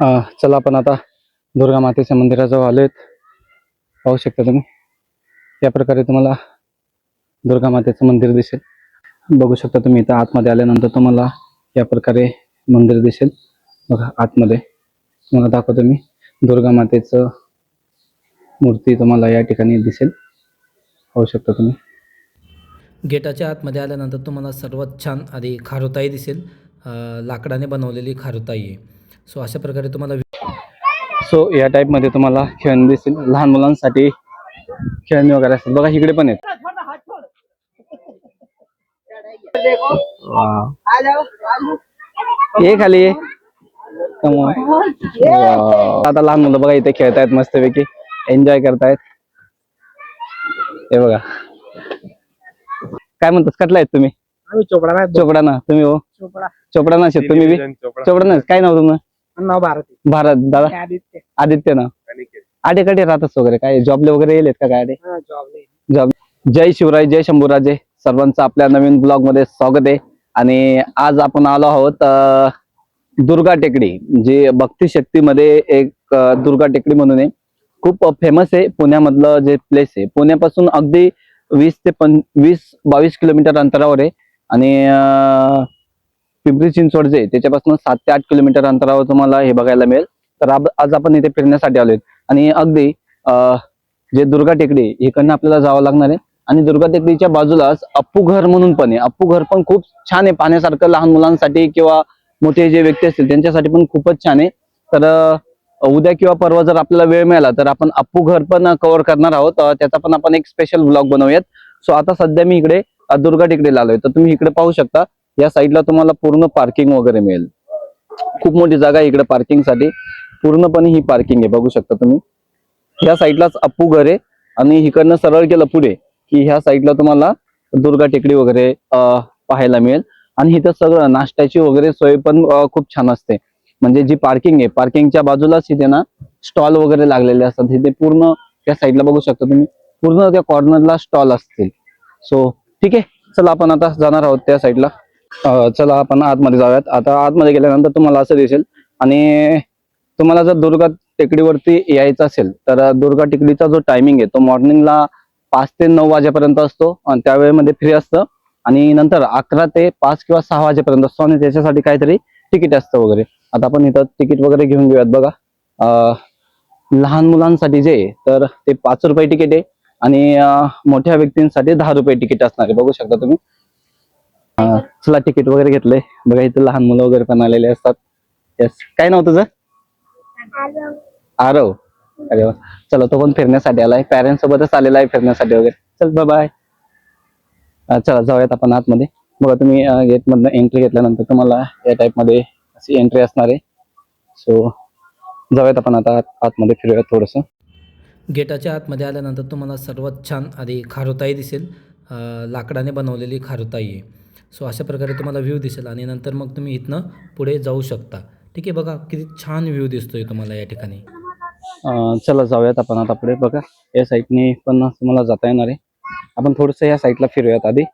चला आपण आता दुर्गा मातेच्या मंदिराजवळ आलोय पाहू शकता तुम्ही. या प्रकारे तुम्हाला दुर्गा मातेचं मंदिर दिसेल. बघू शकता तुम्ही इथं आतमध्ये आल्यानंतर तुम्हाला या प्रकारे मंदिर दिसेल. बघा आतमध्ये. तुम्हाला दाखवतो मी. दुर्गा मातेचं मूर्ती तुम्हाला या ठिकाणी दिसेल. पाहू शकता तुम्ही. गेटाच्या आतमध्ये आल्यानंतर तुम्हाला सर्वात छान आधी खारुताई दिसेल. लाकडाने बनवलेली खारुताई आहे. सो अशा प्रकारे तुम्हाला सो या टाईपमध्ये तुम्हाला खेळणी दिसेल. लहान मुलांसाठी खेळणी वगैरे असतात. बघा इकडे पण आहेत. ये खाली. आता लहान मुलं बघा इथे खेळतायत मस्तपैकी. एन्जॉय करतायत. हे बघा. काय म्हणतात? कटला आहेत तुम्ही? आम्ही चोपडा नाही. चोपडा ना. तुम्ही हो? चोपडा. चोपडा ना शेत. तुम्ही बी? चोपडा. ना काय नाव तुमचं? नाव भारती भारत दादा? आदित्य. आदित्य ना? आडे कडे राहतच वगैरे. काय जॉबले वगैरे येलेत का काय हा. जॉब जय शिवराय जय शंभूराजे. सर्वांचं आपल्या नवीन ब्लॉगमध्ये स्वागत आहे. आणि आज आपण आलो आहोत दुर्गा टेकडी जी भक्ती शक्तीमध्ये एक दुर्गा टेकडी म्हणून आहे. खूप फेमस आहे. पुण्यामधलं जे प्लेस आहे. पुण्यापासून अगदी वीस ते पं वीस बावीस किलोमीटर अंतरावर आहे. आणि पिंपरी चिंचवड जे त्याच्यापासून सात ते आठ किलोमीटर अंतरावर तुम्हाला हे बघायला मिळेल. तर आज आपण इथे फिरण्यासाठी आलोय. आणि अगदी जे दुर्गा टेकडी इकडनं आपल्याला जावं लागणार आहे. आणि दुर्गा टेकडीच्या बाजूलाच अप्पू घर म्हणून पण आहे. अप्पू घर पण खूप छान आहे. पाहण्यासारखं लहान मुलांसाठी किंवा मोठे जे व्यक्ती असतील त्यांच्यासाठी पण खूपच छान आहे. तर उद्या किंवा परवा जर आपल्याला वेळ मिळाला तर आपण अप्पू घर पण कव्हर करणार आहोत. त्याचा पण आपण एक स्पेशल ब्लॉग बनवूयात. सो आता सध्या मी इकडे दुर्गा टेकडीला आलोय. तर तुम्ही इकडे पाहू शकता. या साईडला तुम्हाला पूर्ण पार्किंग वगैरे मिळेल. खूप मोठी जागा इकडे पार्किंगसाठी पूर्णपणे ही पार्किंग आहे बघू शकता तुम्ही. ह्या साईडलाच अप्पू घर आहे आणि इकडनं सरळ केलं पुढे की ह्या साईडला तुम्हाला दुर्गा टेकडी वगैरे पाहायला मिळेल. आणि इथं सगळं नाश्त्याची वगैरे सोय पण खूप छान असते. म्हणजे जी पार्किंग आहे पार्किंगच्या बाजूलाच इथे ना स्टॉल वगैरे लागलेले असतात. इथे पूर्ण त्या साईडला बघू शकता तुम्ही. पूर्ण त्या कॉर्नरला स्टॉल असतील. सो ठीक आहे. चला आपण आता जाणार आहोत त्या साईडला. चला आपण आतमध्ये जाऊयात. आता आतमध्ये गेल्यानंतर तुम्हाला असं दिसेल आणि तुम्हाला जर दुर्गा टेकडीवरती यायचं असेल तर दुर्गा टेकडीचा जो टायमिंग आहे तो मॉर्निंगला पाच ते नऊ वाजेपर्यंत असतो आणि त्यावेळेमध्ये फ्री असतं. आणि नंतर अकरा ते पाच किंवा सहा वाजेपर्यंत असतो आणि त्याच्यासाठी काहीतरी तिकीट असतं वगैरे. आता आपण इथं तिकीट वगैरे घेऊन घेऊयात बघा. लहान मुलांसाठी जे तर ते पाच रुपये तिकीट आहे आणि मोठ्या व्यक्तींसाठी दहा रुपये तिकीट असणार आहे. बघू शकता तुम्ही. चला तिकीट वगैरे घेतलंय बघा इथे लहान मुलं वगैरे पण आलेले असतात. येस काय नाव तुझं? आरव. अरे वा. चला तो पण फिरण्यासाठी आलाय. पॅरेंट्स सोबतच आलेला आहे फिरण्यासाठी वगैरे. चल बाय चला जाऊयात आपण आतमध्ये. बघा तुम्ही गेट मधनं एंट्री घेतल्यानंतर तुम्हाला या टाइपमध्ये अशी एंट्री असणार आहे. सो जाऊयात आपण आता आतमध्ये फिरूयात थोडस. गेटाच्या आतमध्ये आल्यानंतर तुम्हाला सर्वात छान आधी खारुताई दिसेल. लाकडाने बनवलेली खारुताई आहे. सो अशा प्रकारे तुम्हाला व्ह्यू दिसेल आणि नंतर मग तुम्ही इथनं पुढे जाऊ शकता. ठीक आहे बघा किती छान व्ह्यू दिसतोय तुम्हाला या ठिकाणी. चला जाऊयात आपण आता पुढे. बघा या साईडने पण तुम्हाला जाता येणार आहे. आपण थोडस या साईडला फिरूयात आधी.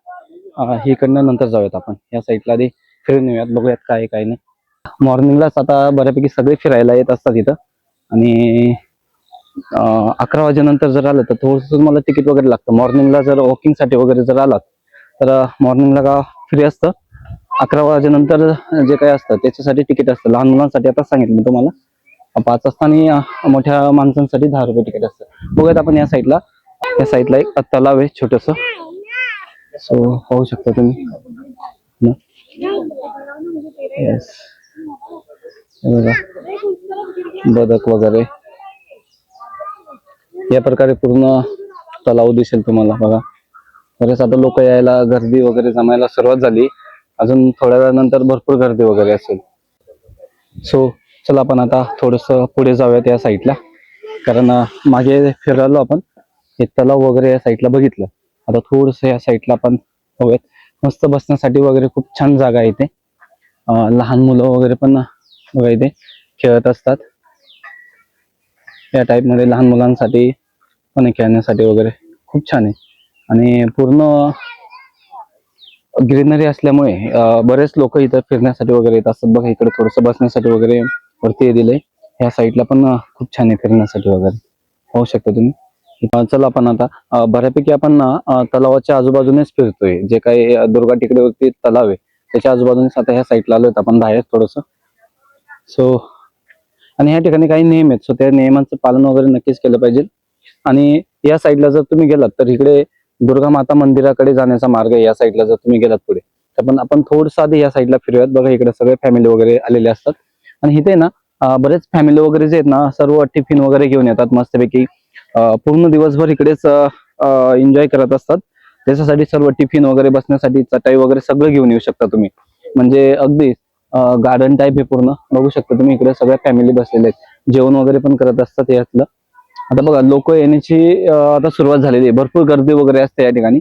इकडनं नंतर जाऊयात आपण. या साईडला आधी फिरून येऊयात बघूयात काय काय नाही. मॉर्निंगलाच आता बऱ्यापैकी सगळे फिरायला येत असतात इथं. आणि अकरा वाजेनंतर जर आलं तर थोडस तुम्हाला तिकीट वगैरे लागतं. मॉर्निंगला जर वॉकिंगसाठी वगैरे जर आलात तर मॉर्निंगला का फ्री असतं. अकरा वाजेनंतर जे काही असतं त्याच्यासाठी तिकीट असतं. लहान मुलांसाठी आता सांगितलं मी तुम्हाला. पाच वाजता आणि मोठ्या माणसांसाठी दहा रुपये तिकीट असतं. बघूयात आपण या साईडला या साईडला एक तलाव आहे छोटस. सो पाहू शकता तुम्ही. येस बदक वगैरे. या प्रकारे पूर्ण तलाव दिसेल तुम्हाला. बघा. बरेच आता लोक यायला गर्दी वगैरे जमायला सुरुवात झाली. अजून थोड्या वेळानंतर भरपूर गर्दी वगैरे असेल. सो चला आपण आता थोडस पुढे जाऊयात या साईडला कारण मागे फिरायलो आपण. हे तलाव वगैरे या साईडला बघितलं. आता थोडस या साईडला आपण बघूयात. मस्त बसण्यासाठी वगैरे खूप छान जागा आहे इथे. लहान मुलं वगैरे पण बघा इथे खेळत असतात. या टाईपमध्ये लहान मुलांसाठी पण खेळण्यासाठी वगैरे खूप छान आहे. आणि पूर्ण ग्रीनरी असल्यामुळे बरेच लोक इथं फिरण्यासाठी वगैरे येत असतात. बघा इकडे थोडस बसण्यासाठी वगैरे वरती दिलंय. ह्या साईडला पण खूप छान आहे फिरण्यासाठी वगैरे. होऊ शकता तुम्ही. चला आपण आता बऱ्यापैकी आपण ना तलावाच्या आजूबाजूनेच फिरतोय. जे काही दुर्गा दुर्गा टेकडीवरती तलाव आहे त्याच्या आजूबाजूनेच आता ह्या साईडला आलोय आपण बाहेर थोडस. सो आणि ह्या ठिकाणी काही नियम आहेत. सो त्या नियमांचं पालन वगैरे नक्कीच केलं पाहिजे. आणि या साईडला जर तुम्ही गेलात तर इकडे दुर्गा माता मंदिराकडे जाण्याचा मार्ग आहे या साईडला जर तुम्ही गेलात पुढे. तर पण आपण थोडस आधी या साईडला फिरूयात. बघा इकडे सगळे फॅमिली वगैरे आलेले असतात. आणि इथे ना बरेच फॅमिली वगैरे जे आहेत ना सर्व टिफिन वगैरे घेऊन येतात मस्तपैकी. पूर्ण दिवसभर इकडेच एन्जॉय करत असतात. त्याच्यासाठी सर्व टिफिन वगैरे बसण्यासाठी चटाई वगैरे सगळं घेऊन येऊ शकता तुम्ही. म्हणजे अगदी गार्डन टाईप हे पूर्ण. बघू शकता तुम्ही इकडे सगळ्या फॅमिली बसलेले आहेत. जेवण वगैरे पण करत असतात यातलं. आता बघा लोक येण्याची आता सुरुवात झालेली आहे. भरपूर गर्दी वगैरे असते या ठिकाणी.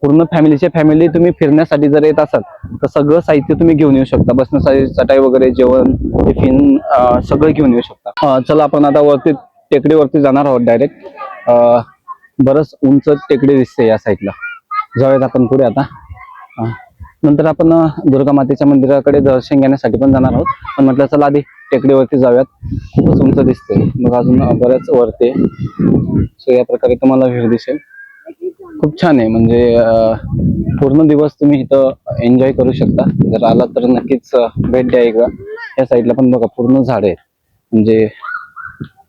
पूर्ण फॅमिलीच्या फॅमिली तुम्ही फिरण्यासाठी जर येत असाल तर सगळं साहित्य तुम्ही घेऊन येऊ शकता. बसण्यासाठी चटाई वगैरे जेवण टिफिन सगळं घेऊन येऊ शकता. चला आपण आता वरती टेकडीवरती जाणार आहोत डायरेक्ट बरंच उंच टेकडी दिसते या साईडला जाऊयात आपण पुढे आता. नंतर आपण दुर्गा मातेच्या मंदिराकडे दर्शन घेण्यासाठी पण जाणार आहोत. पण म्हटलं चला आधी टेकडीवरती जाऊयात. खूपच उंच दिसते मग अजून बऱ्याच वरती. सो या प्रकारे तुम्हाला व्ह्यू दिसेल. खूप छान आहे. म्हणजे पूर्ण दिवस तुम्ही इथं एन्जॉय करू शकता. जर आला तर नक्कीच भेट द्या एकदा. या साईडला पण बघा पूर्ण झाड आहेत. म्हणजे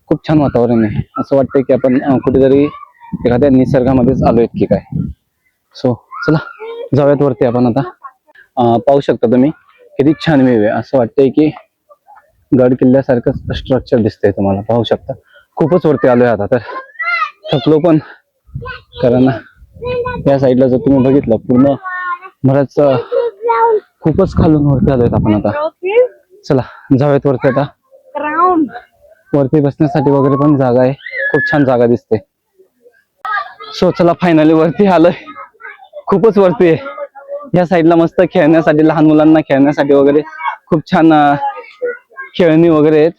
खूप छान वातावरण आहे. असं वाटतंय की आपण कुठेतरी एखाद्या निसर्गामध्येच आलोय की काय. सो चला जाऊयात वरती आपण आता. पाहू शकता तुम्ही. किती छान व्ह्यू आहे. असं वाटतंय की गड किल्ल्यासारखं स्ट्रक्चर दिसतंय तुम्हाला पाहू शकता. खूपच वरती आलोय आता तर थकलो पण कारण या साईडला जर तुम्ही बघितलं पूर्ण बरंच खूपच खालून वरती आलोय आपण आता. चला जाऊयात वरती आता. वरती बसण्यासाठी वगैरे पण जागा आहे. खूप छान जागा दिसते. सो चला फायनली वरती आलोय. खूपच वरती आहे. या साईडला मस्त खेळण्यासाठी लहान मुलांना खेळण्यासाठी वगैरे खूप छान खेळणी वगैरे आहेत.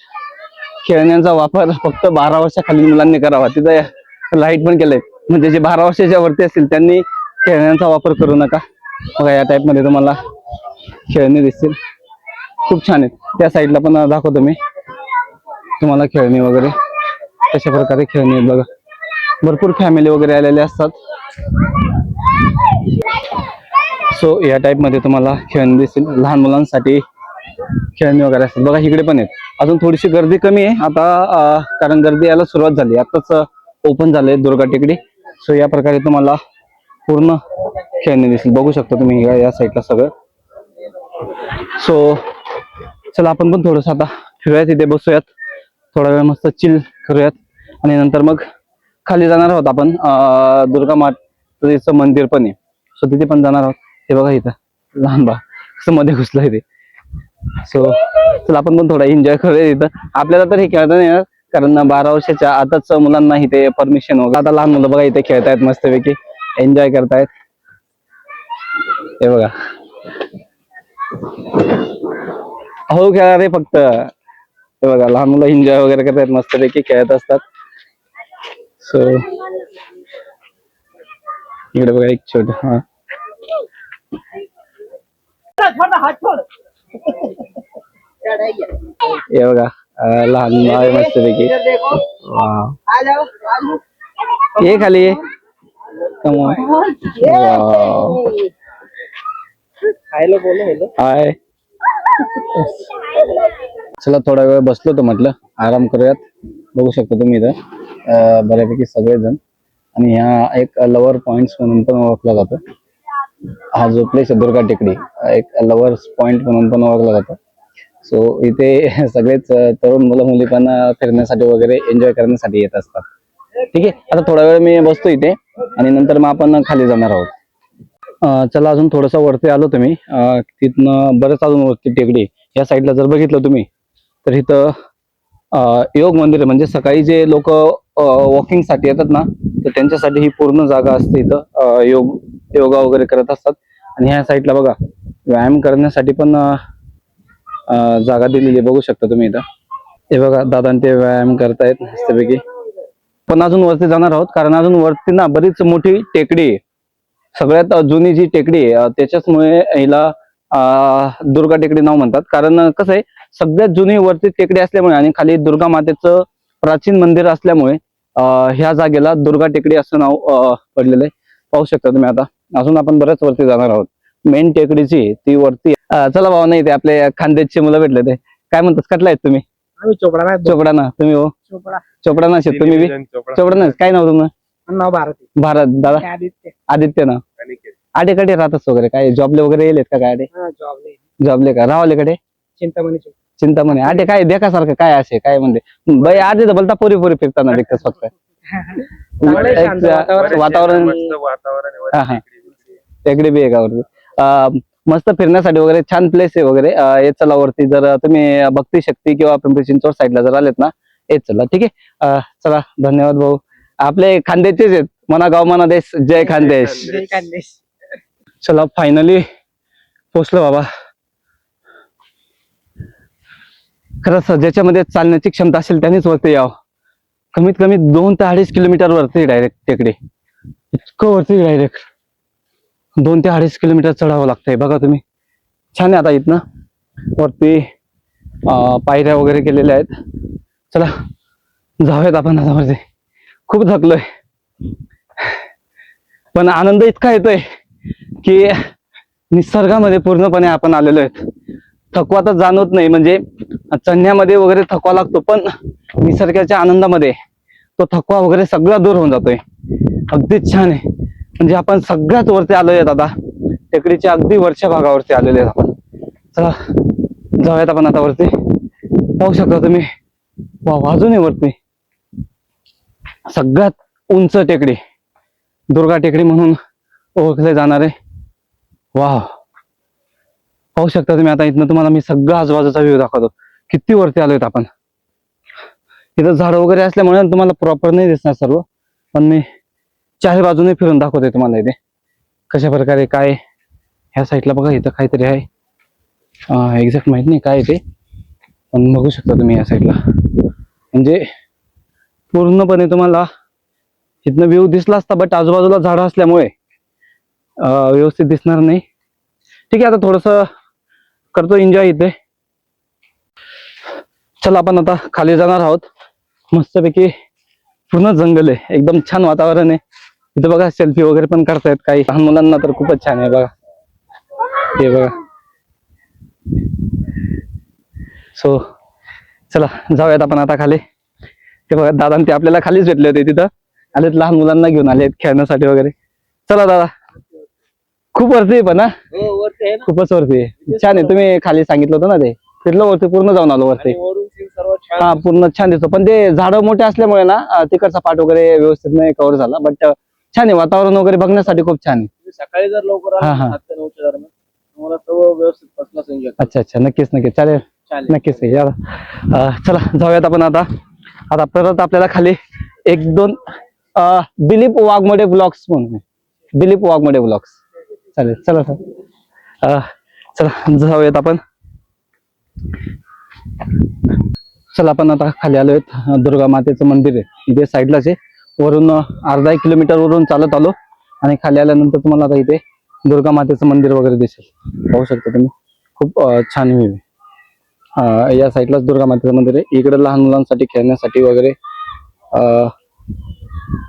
खेळण्यांचा वापर फक्त बारा वर्षाखालील मुलांनी करावा. तिथं लाइट पण केलंय. म्हणजे जे बारा वर्षाच्या वरती असतील त्यांनी खेळण्यांचा वापर करू नका. बघा या टाईपमध्ये तुम्हाला खेळणी दिसतील. खूप छान आहेत. त्या साईडला पण दाखवतो मी. तुम्हाला खेळणी वगैरे. कशा प्रकारे खेळणी आहेत बघा. भरपूर फॅमिली वगैरे आलेले असतात. सो या टाईपमध्ये तुम्हाला खेळणी दिसतील. लहान मुलांसाठी खेळणी वगैरे असतात. बघा इकडे पण आहेत. अजून थोडीशी गर्दी कमी आहे. आता कारण गर्दी यायला सुरुवात झाली. आताच ओपन झाले दुर्गा टेकडी. सो या प्रकारे तुम्हाला पूर्ण खेळणी दिसतील. बघू शकता तुम्ही या- साईडला सगळं. सो चला आपण पण थोडस आता फिरूयात. इथे बसूयात. थोडा वेळ मस्त चिल करूयात. आणि नंतर मग खाली जाणार आहोत आपण. दुर्गा मातेचं मंदिर पण आहे. सो तिथे पण जाणार आहोत. हे बघा इथं. लहान बा कसं मध्ये घुसलं ते. सो चला आपण पण थोडा एन्जॉय करूया इथं. आपल्याला तर हे खेळता नाही येणार कारण बारा वर्षाच्या आताच मुलांना इथे परमिशन वगैरे. आता लहान मुलं बघा इथे खेळतायत मस्तपैकी. एन्जॉय करतायत. हे बघा. हो खेळा रे फक्त. हे बघा लहान मुलं एन्जॉय वगैरे करतायत मस्तपैकी खेळत असतात. सो इकडे बघा एक छोट हा. हे बघा लहान आहे मस्तपैकी. वाव. ये खाली ये. हाय चला थोडा वेळ बसलो तर म्हटलं. आराम करूयात. बघू शकता तुम्ही इथं. बऱ्यापैकी सगळेजण. आणि ह्या एक लवर पॉइंट म्हणून पण ओळखला जातो. हा जो प्लेस आहे दुर्गा टेकडी एक लवर्स पॉइंट म्हणून पण ओळखला जातो. सो इथे सगळेच तरुण मुलं मुली पण फिरण्यासाठी वगैरे एन्जॉय करण्यासाठी येत असतात. ठीक आहे आता थोडा वेळ मी बसतो इथे आणि नंतर मग आपण खाली जाणार आहोत. चला अजून थोडंसं वरती आलो तुम्ही. तिथनं बरंच अजून वरती टेकडी. या साईडला जर बघितलं तुम्ही तर इथं योग मंदिर म्हणजे सकाळी जे लोक वॉकिंगसाठी येतात ना तर त्यांच्यासाठी ही पूर्ण जागा असते इथं योग योगा वगैरे करत असतात. आणि ह्या साईडला बघा व्यायाम करण्यासाठी पण जागा दिलेली बघू शकता तुम्ही इथं. हे बघा दादा ते व्यायाम करतायत मस्तपैकी. पण अजून वरती जाणार आहोत कारण अजून वरती ना बरीच मोठी टेकडी आहे. सगळ्यात जुनी जी टेकडी आहे त्याच्याचमुळे हिला दुर्गा टेकडी नाव म्हणतात. कारण कसं आहे सगळ्यात जुनी वरती टेकडी असल्यामुळे आणि खाली दुर्गा मातेचं प्राचीन मंदिर असल्यामुळे ह्या जागेला दुर्गा टेकडी असं नाव पडलेलं आहे. पाहू शकता तुम्ही आता. अजून आपण बऱ्याच वरती जाणार आहोत. मेन टेकडीची ती वरती चला भाऊ नाही ते आपले खानदेशचे मुलं भेटले ते. काय म्हणतात कटला आहेत तुम्ही? आम्ही चोपडा नाही. चोपडा ना तुम्ही हो? चोपडा. चोपडा ना शेत तुम्ही बी? चोपडा. ना काय नाव तुमचं? नाव भारती. भारत दादा? आदित्य. आदित्य ना? आडेकडे राहतच वगैरे काय? जॉबले वगैरे येलेत का काय आडे? जॉबले. का? रावलेकडे चिंतामणी चिंतामणी. आटे काय देखासारखं काय असे? काय म्हणते बाई आधी तर बोलता पोरी पोरी फिरताना देखतेस फक्त वातावरण. वातावरण. टेकडी बी आहे का वरती? अं, मस्त फिरण्यासाठी वगैरे छान प्लेस आहे वगैरे. येत चला वरती. जर तुम्ही भक्ती शक्ती किंवा पिंपरी चिंचवड साईडला जर आलेत ना येत चला. ठीक आहे? चला. धन्यवाद भाऊ. आपले खानदेशचेच आहेत. मना गाव मना देश. जय खानदेश. जय खानदेश. चला फायनली पोचलो बाबा. खरंच ज्याच्यामध्ये चालण्याची क्षमता असेल त्यांनीच वरती यावं. कमीत कमी दोन ते अडीच किलोमीटर वरती डायरेक्ट टेकडे इतकं वरती डायरेक्ट दोन ते अडीच किलोमीटर चढावं लागतंय. बघा तुम्ही. छान आहे आता इथनं. वरती पायऱ्या वगैरे केलेल्या आहेत. चला जाऊयात आपण आता वरती. खूप थकलोय. पण आनंद इतका येतोय की निसर्गामध्ये पूर्णपणे आपण आलेलो आहेत. थकवा तर जाणवत नाही. म्हणजे चढण्यामध्ये वगैरे थकवा लागतो पण निसर्गाच्या आनंदामध्ये तो थकवा वगैरे सगळा दूर होऊन जातोय. अगदीच छान आहे. म्हणजे आपण सगळ्यात वरती आलोय आता टेकडीच्या अगदी वरच्या भागावरती आलेले आहेत आपण. चला जाऊयात आपण आता वरती. पाहू शकता तुम्ही. वा वाजून आहे वरती. सगळ्यात उंच टेकडी. दुर्गा टेकडी म्हणून ओळखले जाणारे. वा पाहू शकता तुम्ही आता इथनं तुम्हाला मी सगळं आजूबाजूचा व्ह्यू दाखवतो. किती वरती आलोय आपण. इथं झाड वगैरे असल्यामुळे तुम्हाला प्रॉपर नाही दिसणार सर्व. पण मी चार बाजूने फिरून दाखवते तुम्हाला इथे. कशा प्रकारे काय ह्या साईडला बघा इथं काहीतरी आहे. एक्झॅक्ट माहीत नाही काय आहे ते. पण बघू शकता तुम्ही या साईडला म्हणजे पूर्णपणे तुम्हाला इथनं व्ह्यू दिसला असता बट आजूबाजूला झाडं असल्यामुळे व्यवस्थित दिसणार नाही. ठीक आहे आता थोडस करतो एन्जॉय इथे. चला आपण आता खाली जाणार आहोत. मस्तपैकी पूर्ण जंगल आहे. एकदम छान वातावरण आहे. इथे बघा सेल्फी वगैरे पण करतायत काही. लहान मुलांना तर खूपच छान आहे बघा. हे बघा. सो चला जाऊयात आपण आता खाली. ते बघा दादा ते आपल्याला खालीच भेटले होते तिथं. आलेत लहान मुलांना घेऊन आलेत खेळण्यासाठी वगैरे. चला दादा. खूप वरती पण हा? ना? खूपच वरती आहे. छान आहे. तुम्ही खाली सांगितलं होतं ना ते. फिरलो वरती पूर्ण जाऊन आलो वरती. हा पूर्ण छान दिसतो. पण ते झाडं मोठे असल्यामुळे ना तिकडचा पाठ वगैरे व्यवस्थित नाही कव्हर झाला. बट छान आहे वातावरण वगैरे बघण्यासाठी खूप छान आहे. तुम्ही सकाळी जर लवकर आला हा. सात ते नऊच्या दरम्यान. तुम्हाला सर्व व्यवस्थित अच्छा अच्छा. नक्कीच नक्कीच. चालेल. चालेल. नक्कीच. या. अं, चला जाऊयात आपण आता. आता परत आपल्याला खाली एक दोन अं, दिलीप वाघमोडे ब्लॉग्स म्हणून आहे. दिलीप वाघमोडे ब्लॉग्स. चालेल चला सर अं, चला जाऊयात आपण. चला आपण आता खाली आलोय दुर्गा मातेचं मंदिर आहे. इथे साईडलाच आहे. वरून अर्धा एक किलोमीटर वरून चालत आलो आणि खाली आल्यानंतर तुम्हाला आता इथे दुर्गा मातेचं मंदिर वगैरे दिसेल. पाहू शकता तुम्ही. खूप छान व्ह्यू आहे. या साईडलाच दुर्गा मातेचं मंदिर आहे. इकडे लहान मुलांसाठी खेळण्यासाठी वगैरे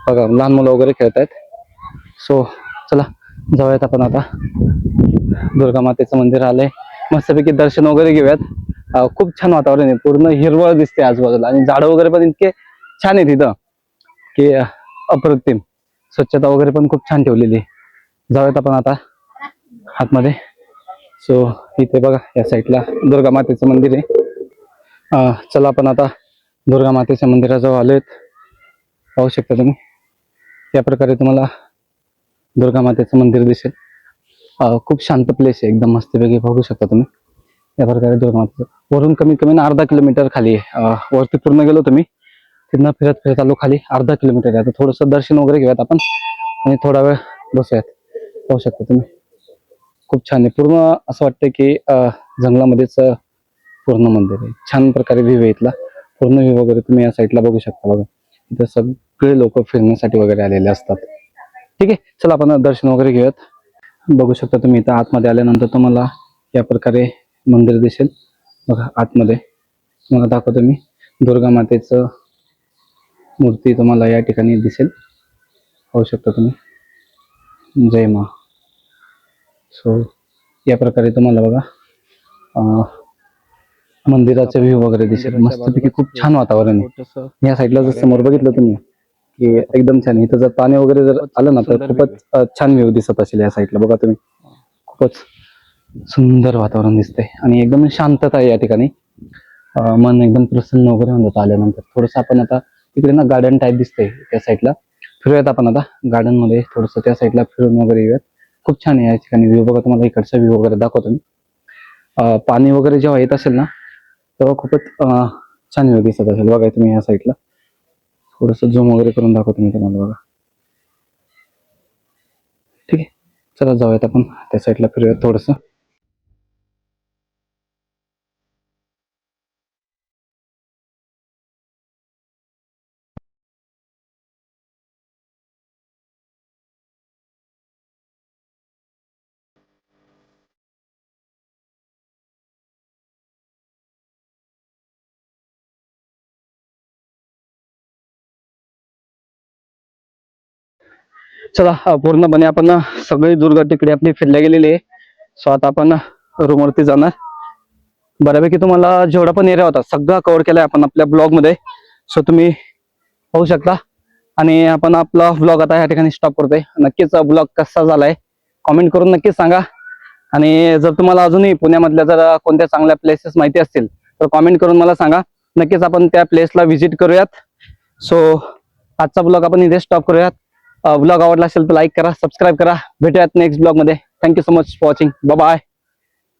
बघा लहान मुलं वगैरे खेळत आहेत सो चला जाऊयात आपण आता. दुर्गा मातेचं मंदिर आलंय. मस्तपैकी दर्शन वगैरे घेऊयात. खूप छान वातावरण आहे. पूर्ण हिरवळ दिसते आजूबाजूला आणि झाडं वगैरे पण इतके छान आहे तिथं की अप्रतिम. स्वच्छता वगैरे पण खूप छान ठेवलेली आहे. जाऊयात आपण आता आतमध्ये. सो इथे बघा या साईडला दुर्गा मातेचं मंदिर आहे. चला आपण आता दुर्गा मातेच्या मंदिराजवळ आलो आहेत पाहू शकता तुम्ही. या प्रकारे तुम्हाला दुर्गा मातेचं मंदिर दिसेल. खूप शांत प्लेस आहे. एकदम मस्तपैकी बघू शकता तुम्ही. या प्रकारे दुर्गा मातेचं. वरून कमीत कमी ना अर्धा किलोमीटर खाली आहे. वरती पूर्ण गेलो तुम्ही. तिथनं फिरत फिरत आलो खाली अर्धा किलोमीटर आहे. आता थोडंसं दर्शन वगैरे घेऊयात आपण आणि थोडा वेळ बसूयात. पाहू शकता तुम्ही. खूप छान आहे. पूर्ण असं वाटतं की जंगलामध्येच पूर्ण मंदिर आहे. छान प्रकारे व्ह्यू आहे इथला. पूर्ण व्ह्यू वगैरे तुम्ही या साईडला बघू शकता बघा. इथं सगळे लोक फिरण्यासाठी वगैरे आलेले असतात. ठीक आहे. चला आपण दर्शन वगैरे घेऊयात. बघू शकता तुम्ही इथं आतमध्ये आल्यानंतर तुम्हाला या प्रकारे मंदिर दिसेल. बघा आतमध्ये. तुम्हाला दाखवतो मी. दुर्गा मातेचं मूर्ती तुम्हाला या ठिकाणी दिसेल. पाहू शकता तुम्ही. जय मा. सो या प्रकारे तुम्हाला बघा मंदिराचा व्ह्यू वगैरे दिसेल. मस्तपैकी खूप छान वातावरण आहे. या साईडला जर समोर बघितलं तुम्ही की एकदम छान. इथं जर पाणी वगैरे जर आलं ना तर खूपच छान व्ह्यू दिसत असेल या साईडला. बघा तुम्ही. खूपच सुंदर वातावरण दिसतंय. आणि एकदम शांतता आहे या ठिकाणी. मन एकदम प्रसन्न वगैरे होऊन जातं आल्यानंतर. थोडस आपण आता इकडे ना गार्डन टाईप दिसतंय त्या साईडला फिरूयात आपण आता गार्डनमध्ये थोडस त्या साईडला फिरून वगैरे येऊयात. खूप छान आहे या ठिकाणी व्ह्यू बघा तुम्हाला इकडचा व्ह्यू वगैरे दाखवतो मी. पाणी वगैरे जेव्हा येत असेल ना तेव्हा खूपच छान व्ह्यू दिसत असेल. बघा तुम्ही या साईडला थोडस झूम वगैरे करून दाखवतो मी तुम्हाला बघा. ठीक आहे. चला जाऊयात आपण त्या साईडला फिरूयात थोडस. चला पूर्णपणे आपण सगळी दुर्ग तिकडे आपली फिरल्या गेलेली आहे. सो आता आपण रूम वरती जाणार. बऱ्यापैकी तुम्हाला जेवढा पण एरिया होता सगळा कव्हर केलाय आपण आपल्या ब्लॉगमध्ये. सो तुम्ही पाहू शकता. आणि आपण आपला ब्लॉग आता या ठिकाणी स्टॉप करतोय. नक्कीच ब्लॉग कसा झालाय कॉमेंट करून नक्कीच सांगा. आणि जर तुम्हाला अजूनही पुण्यामधल्या जर कोणत्या चांगल्या प्लेसेस माहिती असतील तर कॉमेंट करून मला सांगा. नक्कीच आपण त्या प्लेसला व्हिजिट करूयात. सो आजचा ब्लॉग आपण इथे स्टॉप करूयात. ब्लॉग आवडला असेल तर लाईक करा सबस्क्राईब करा. भेटूयात नेक्स्ट ब्लॉगमध्ये. Thank you so much for watching bye